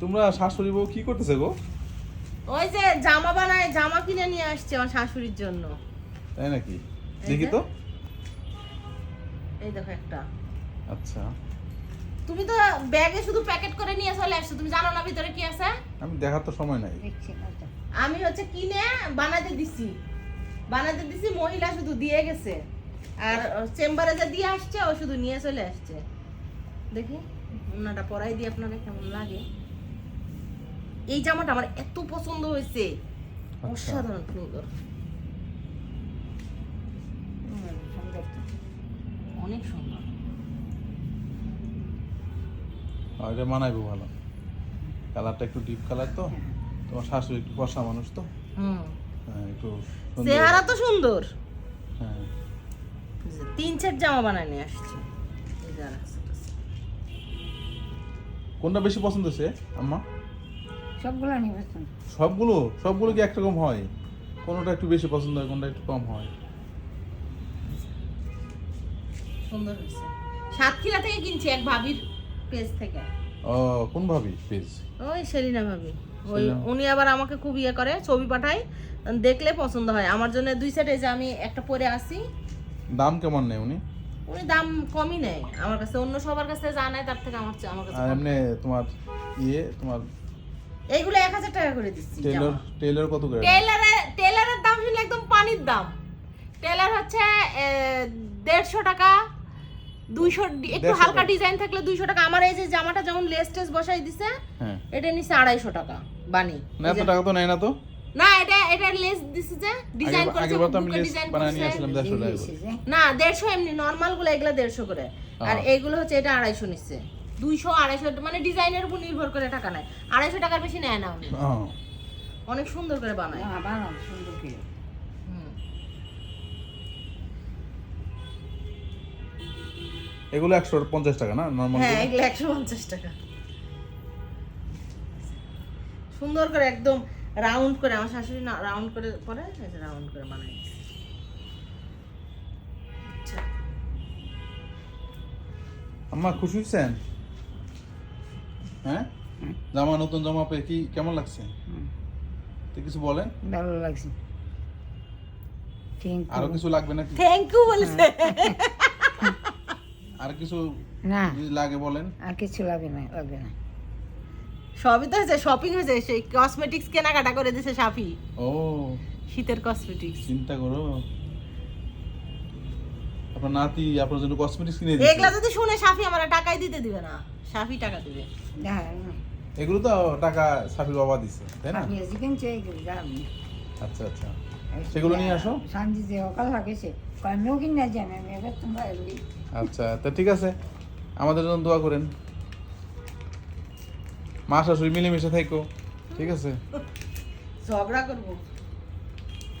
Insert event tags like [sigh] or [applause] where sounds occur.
তোমরা শাশুড়ি বউ কি করতেছে গো? ওই যে জামা বানায় জামা কিনে নিয়ে আসছে আমার শাশুড়ির জন্য। তাই নাকি? দেখি তো। এই দেখো একটা। আচ্ছা। তুমি তো ব্যাগে শুধু প্যাকেট করে নিয়ে চলে আসছো তুমি জানো না ভিতরে কি আছে? আমি দেখার তো সময় নাই। আমি হচ্ছে কিনে বানাতে দিছি। বানাতে দিছি মহিলা শুধু দিয়ে গেছে। আর চেম্বারে যে দিয়ে আসছে ও শুধু নিয়ে চলে আসছে। দেখি ওনাটা পরাই দিয়ে আপনারা কেমন লাগে। এই জামাটা আমার এত পছন্দ হয়েছে। আচ্ছা। অসাধারণ সুন্দর। অনেক সুন্দর। আর এটা মানাইবো ভালো। কালারটা একটু ডিপ কালার তো। তোমার শাশুড়ি একটু কষা মানুষ তো। হুম। হ্যাঁ একটু। চেহারা তো সুন্দর। হ্যাঁ। তিন সেট জামা বানায় নিয়ে আসছি। কোনটা বেশি পছন্দ হয়েছে আম্মা? সবগুলো নিবেদন সবগুলো? সবগুলো কি একরকম হয়? কোনোটা একটু বেশি পছন্দ হয় কোনটা একটু কম হয়? সুন্দর হয়েছে। সাতক্ষীরা থেকে কিনছি এক ভাবির পেজ থেকে। ও কোন ভাবি পেজ ওই সেলিনা ভাবি। ওই উনি আবার আমাকে খুব ইয়ে করে ছবি পাঠায় দেখলে পছন্দ হয়। আমার জন্য দুই সেট যে আমি একটা পরে আসি। দাম কেমন নেই উনি? উনি দাম কমই নেয়। আমার কাছে অন্য সবার কাছে যা নেয় তার থেকে আমার আমার কাছে এমনি তোমার ইয়ে তোমার এইগুলো এক হাজার টাকা করে দিচ্ছি টেলর টেলর কত করে? টেলারের টেলারের দাম শুনলে একদম পানির দাম। টেলার হচ্ছে দেড়শো টাকা দুইশো একটু হালকা ডিজাইন থাকলে দুইশো টাকা। আমার এই যে জামাটা যেমন লেস টেস বসাই দিছে হ্যাঁ। এটা নিচে আড়াইশো টাকা বানি। না এত টাকা তো নেয় না তো? না এটা এটা লেস দিছে যে ডিজাইন আগে- করেছে আমি লেস নিয়ে আসলাম দেড়শো টাকা করে। না দেড়শো এমনি নর্মালগুলো এগুলা দেড়শো করে। আর। এইগুলো হচ্ছে এটা আড়াইশো নিচ্ছে দুইশো আড়াইশো মানে ডিজাইনের উপর নির্ভর করে টাকা নেয়। আড়াইশো টাকার বেশি নেয় না উনি। অনেক সুন্দর করে বানায়। সুন্দর করে। এগুলো একশো পঞ্চাশ টাকা না নর্মাল হ্যাঁ এগুলো একশো পঞ্চাশ টাকা। সুন্দর করে একদম রাউন্ড করে আমার শাশুড়ি না রাউন্ড করে পরে রাউন্ড করে বানাই আচ্ছা। আম্মা খুশি হয়েছেন? হ্যাঁ? জামা নতুন জামা পেয়ে কি কেমন লাগছে? তো কিছু বলেন? ভালো লাগছে। আরও কিছু লাগবে নাকি? থ্যাংক ইউ বলেছে। [laughs] আর কিছু না। লাগে বলেন? আর কিছু লাগবে না লাগবে না। সবই তো হয়েছে শপিং হয়েছে সেই কসমেটিক্স কেনাকাটা করে দিয়েছে সাফি। ও। শীতের কসমেটিক্স চিন্তা করো। আপনার নাতি আপনার জন্য কসমেটিক্স কিনে এগুলা যদি শুনে সাফি আমার টাকাই দিতে দিবে না সাফি টাকা দিবে। দেখা এগুলো তো টাকা সাফির বাবা দিছে তাই না? আমি চিকেন চাই আচ্ছা আচ্ছা। সেগুলো নিয়ে আসো। শান্তি যে অকাল লাগেছে কর্মেও কিনা জানে আমি এবার তোমরা এলি আচ্ছা তা ঠিক আছে। আমাদের জন্য দোয়া করেন। মা শাশুড়ি মিলেমিশে থাকো ঠিক আছে? ঝগড়া করব।